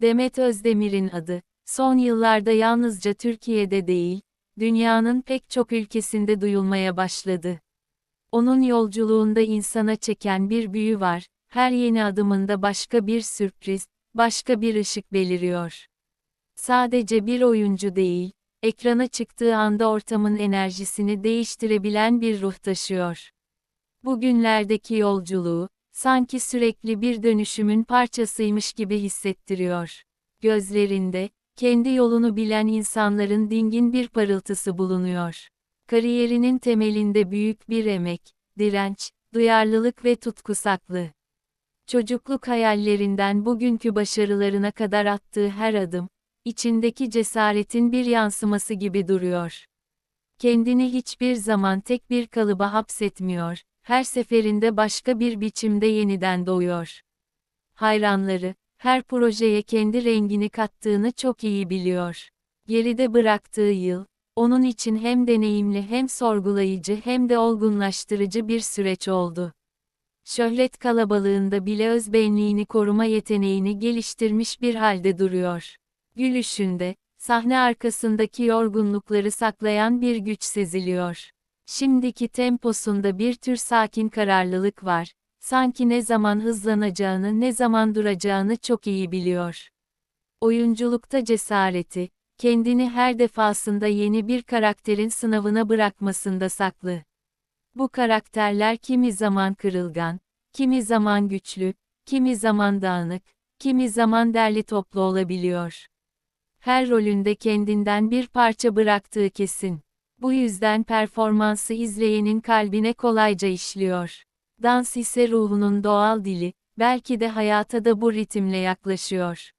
Demet Özdemir'in adı, son yıllarda yalnızca Türkiye'de değil, dünyanın pek çok ülkesinde duyulmaya başladı. Onun yolculuğunda insana çeken bir büyü var, her yeni adımında başka bir sürpriz, başka bir ışık beliriyor. Sadece bir oyuncu değil, ekrana çıktığı anda ortamın enerjisini değiştirebilen bir ruh taşıyor. Bugünlerdeki yolculuğu, sanki sürekli bir dönüşümün parçasıymış gibi hissettiriyor. Gözlerinde, kendi yolunu bilen insanların dingin bir parıltısı bulunuyor. Kariyerinin temelinde büyük bir emek, direnç, duyarlılık ve tutku saklı. Çocukluk hayallerinden bugünkü başarılarına kadar attığı her adım, içindeki cesaretin bir yansıması gibi duruyor. Kendini hiçbir zaman tek bir kalıba hapsetmiyor, her seferinde başka bir biçimde yeniden doğuyor. Hayranları, her projeye kendi rengini kattığını çok iyi biliyor. Geride bıraktığı yıl, onun için hem deneyimli hem sorgulayıcı hem de olgunlaştırıcı bir süreç oldu. Şöhret kalabalığında bile özbenliğini koruma yeteneğini geliştirmiş bir halde duruyor. Gülüşünde, sahne arkasındaki yorgunlukları saklayan bir güç seziliyor. Şimdiki temposunda bir tür sakin kararlılık var. Sanki ne zaman hızlanacağını ne zaman duracağını çok iyi biliyor. Oyunculukta cesareti, kendini her defasında yeni bir karakterin sınavına bırakmasında saklı. Bu karakterler kimi zaman kırılgan, kimi zaman güçlü, kimi zaman dağınık, kimi zaman derli toplu olabiliyor. Her rolünde kendinden bir parça bıraktığı kesin. Bu yüzden performansı izleyenin kalbine kolayca işliyor. Dans ise ruhunun doğal dili, belki de hayata da bu ritimle yaklaşıyor.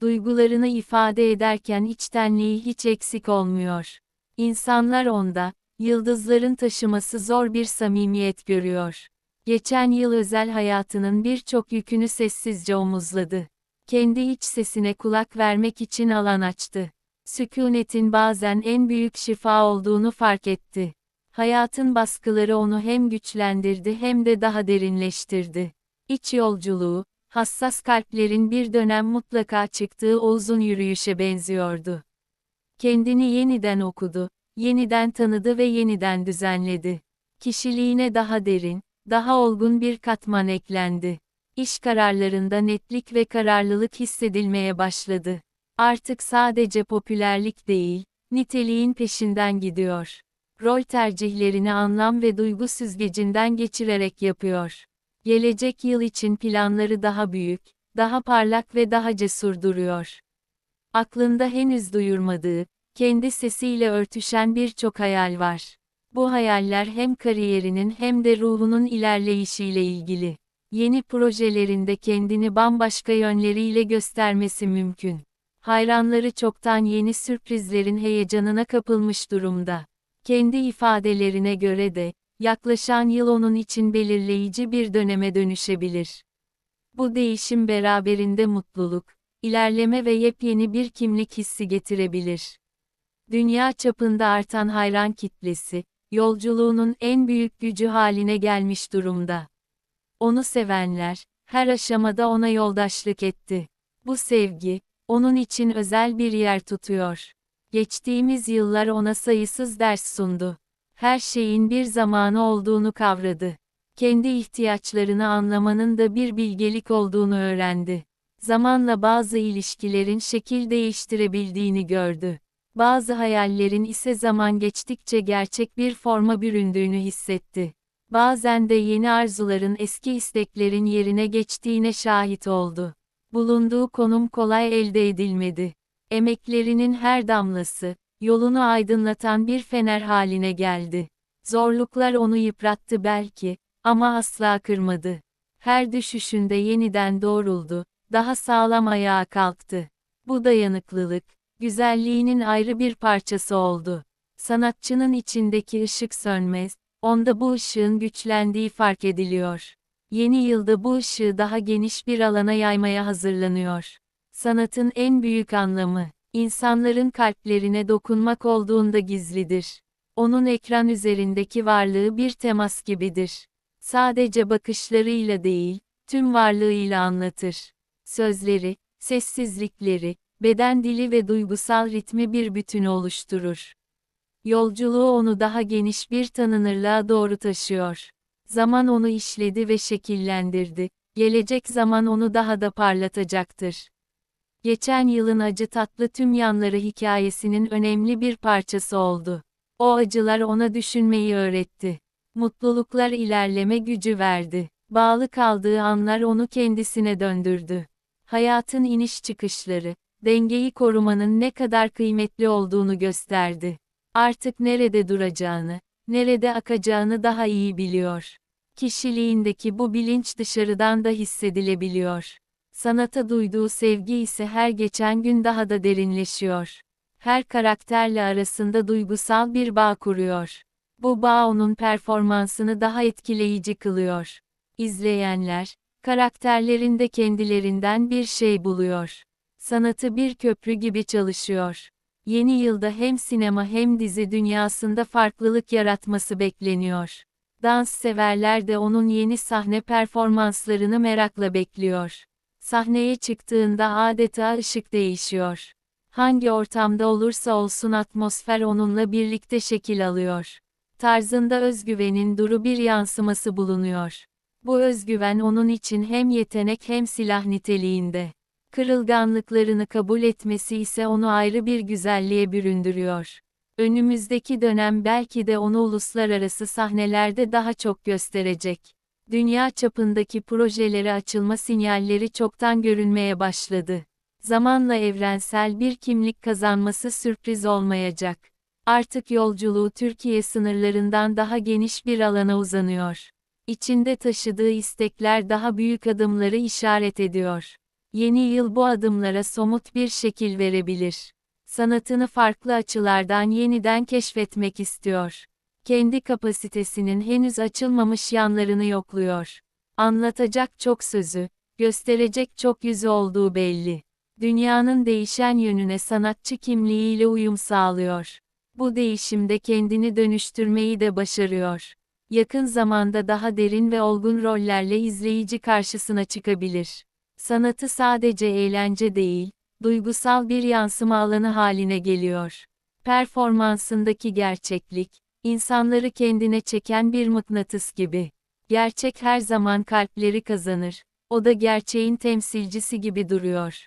Duygularını ifade ederken içtenliği hiç eksik olmuyor. İnsanlar onda, yıldızların taşıması zor bir samimiyet görüyor. Geçen yıl özel hayatının birçok yükünü sessizce omuzladı. Kendi iç sesine kulak vermek için alan açtı. Sükunetin bazen en büyük şifa olduğunu fark etti. Hayatın baskıları onu hem güçlendirdi hem de daha derinleştirdi. İç yolculuğu, hassas kalplerin bir dönem mutlaka çıktığı o uzun yürüyüşe benziyordu. Kendini yeniden okudu, yeniden tanıdı ve yeniden düzenledi. Kişiliğine daha derin, daha olgun bir katman eklendi. İş kararlarında netlik ve kararlılık hissedilmeye başladı. Artık sadece popülerlik değil, niteliğin peşinden gidiyor. Rol tercihlerini anlam ve duygu süzgecinden geçirerek yapıyor. Gelecek yıl için planları daha büyük, daha parlak ve daha cesur duruyor. Aklında henüz duyurmadığı, kendi sesiyle örtüşen birçok hayal var. Bu hayaller hem kariyerinin hem de ruhunun ilerleyişiyle ilgili. Yeni projelerinde kendini bambaşka yönleriyle göstermesi mümkün. Hayranları çoktan yeni sürprizlerin heyecanına kapılmış durumda. Kendi ifadelerine göre de, yaklaşan yıl onun için belirleyici bir döneme dönüşebilir. Bu değişim beraberinde mutluluk, ilerleme ve yepyeni bir kimlik hissi getirebilir. Dünya çapında artan hayran kitlesi, yolculuğunun en büyük gücü haline gelmiş durumda. Onu sevenler, her aşamada ona yoldaşlık etti. Bu sevgi, onun için özel bir yer tutuyor. Geçtiğimiz yıllar ona sayısız ders sundu. Her şeyin bir zamanı olduğunu kavradı. Kendi ihtiyaçlarını anlamanın da bir bilgelik olduğunu öğrendi. Zamanla bazı ilişkilerin şekil değiştirebildiğini gördü. Bazı hayallerin ise zaman geçtikçe gerçek bir forma büründüğünü hissetti. Bazen de yeni arzuların eski isteklerin yerine geçtiğine şahit oldu. Bulunduğu konum kolay elde edilmedi. Emeklerinin her damlası, yolunu aydınlatan bir fener haline geldi. Zorluklar onu yıprattı belki, ama asla kırmadı. Her düşüşünde yeniden doğruldu, daha sağlam ayağa kalktı. Bu dayanıklılık, güzelliğinin ayrı bir parçası oldu. Sanatçının içindeki ışık sönmez, onda bu ışığın güçlendiği fark ediliyor. Yeni yılda bu ışığı daha geniş bir alana yaymaya hazırlanıyor. Sanatın en büyük anlamı, insanların kalplerine dokunmak olduğunda gizlidir. Onun ekran üzerindeki varlığı bir temas gibidir. Sadece bakışlarıyla değil, tüm varlığıyla anlatır. Sözleri, Sessizlikleri, beden dili ve duygusal ritmi bir bütünü oluşturur. Yolculuğu onu daha geniş bir tanınırlığa doğru taşıyor. Zaman onu işledi ve şekillendirdi. Gelecek zaman onu daha da parlatacaktır. Geçen yılın acı tatlı tüm yanları hikayesinin önemli bir parçası oldu. O acılar ona düşünmeyi öğretti. Mutluluklar ilerleme gücü verdi. Bağlı kaldığı anlar onu kendisine döndürdü. Hayatın iniş çıkışları, dengeyi korumanın ne kadar kıymetli olduğunu gösterdi. Artık nerede duracağını, nerede akacağını daha iyi biliyor. Kişiliğindeki bu bilinç dışarıdan da hissedilebiliyor. Sanata duyduğu sevgi ise her geçen gün daha da derinleşiyor. Her karakterle arasında duygusal bir bağ kuruyor. Bu bağ onun performansını daha etkileyici kılıyor. İzleyenler, karakterlerinde kendilerinden bir şey buluyor. Sanatı bir köprü gibi çalışıyor. Yeni yılda hem sinema hem dizi dünyasında farklılık yaratması bekleniyor. Dans severler de onun yeni sahne performanslarını merakla bekliyor. Sahneye çıktığında adeta ışık değişiyor. Hangi ortamda olursa olsun atmosfer onunla birlikte şekil alıyor. Tarzında özgüvenin duru bir yansıması bulunuyor. Bu özgüven onun için hem yetenek hem silah niteliğinde. Kırılganlıklarını kabul etmesi ise onu ayrı bir güzelliğe büründürüyor. Önümüzdeki dönem belki de onu uluslararası sahnelerde daha çok gösterecek. Dünya çapındaki projelere açılma sinyalleri çoktan görünmeye başladı. Zamanla evrensel bir kimlik kazanması sürpriz olmayacak. Artık yolculuğu Türkiye sınırlarından daha geniş bir alana uzanıyor. İçinde taşıdığı istekler daha büyük adımları işaret ediyor. Yeni yıl bu adımlara somut bir şekil verebilir. Sanatını farklı açılardan yeniden keşfetmek istiyor. Kendi kapasitesinin henüz açılmamış yanlarını yokluyor. Anlatacak çok sözü, gösterecek çok yüzü olduğu belli. Dünyanın değişen yönüne sanatçı kimliğiyle uyum sağlıyor. Bu değişimde kendini dönüştürmeyi de başarıyor. Yakın zamanda daha derin ve olgun rollerle izleyici karşısına çıkabilir. Sanatı sadece eğlence değil, duygusal bir yansıma alanı haline geliyor. Performansındaki gerçeklik, insanları kendine çeken bir mıknatıs gibi. Gerçek her zaman kalpleri kazanır. O da gerçeğin temsilcisi gibi duruyor.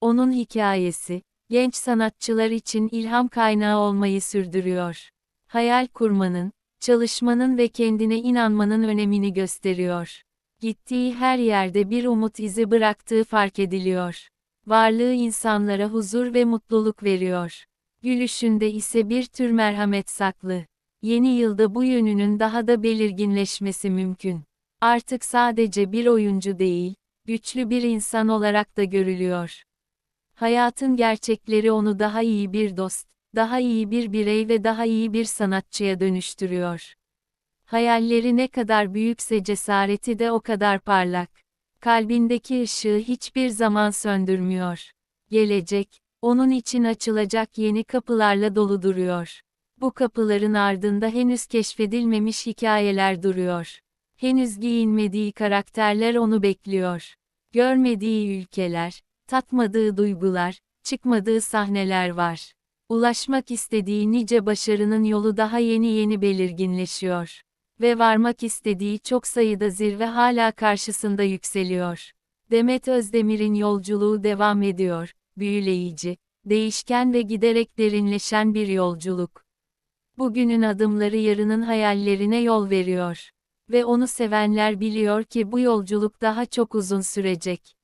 Onun hikayesi, genç sanatçılar için ilham kaynağı olmayı sürdürüyor. Hayal kurmanın, çalışmanın ve kendine inanmanın önemini gösteriyor. Gittiği her yerde bir umut izi bıraktığı fark ediliyor. Varlığı insanlara huzur ve mutluluk veriyor. Gülüşünde ise bir tür merhamet saklı. Yeni yılda bu yönünün daha da belirginleşmesi mümkün. Artık sadece bir oyuncu değil, güçlü bir insan olarak da görülüyor. Hayatın gerçekleri onu daha iyi bir dost, daha iyi bir birey ve daha iyi bir sanatçıya dönüştürüyor. Hayalleri ne kadar büyükse cesareti de o kadar parlak. Kalbindeki ışığı hiçbir zaman söndürmüyor. Gelecek, onun için açılacak yeni kapılarla dolu duruyor. Bu kapıların ardında henüz keşfedilmemiş hikayeler duruyor. Henüz giyinmediği karakterler onu bekliyor. Görmediği ülkeler, tatmadığı duygular, çıkmadığı sahneler var. Ulaşmak istediği nice başarının yolu daha yeni yeni belirginleşiyor. Ve varmak istediği çok sayıda zirve hala karşısında yükseliyor. Demet Özdemir'in yolculuğu devam ediyor, büyüleyici, değişken ve giderek derinleşen bir yolculuk. Bugünün adımları yarının hayallerine yol veriyor. Ve onu sevenler biliyor ki bu yolculuk daha çok uzun sürecek.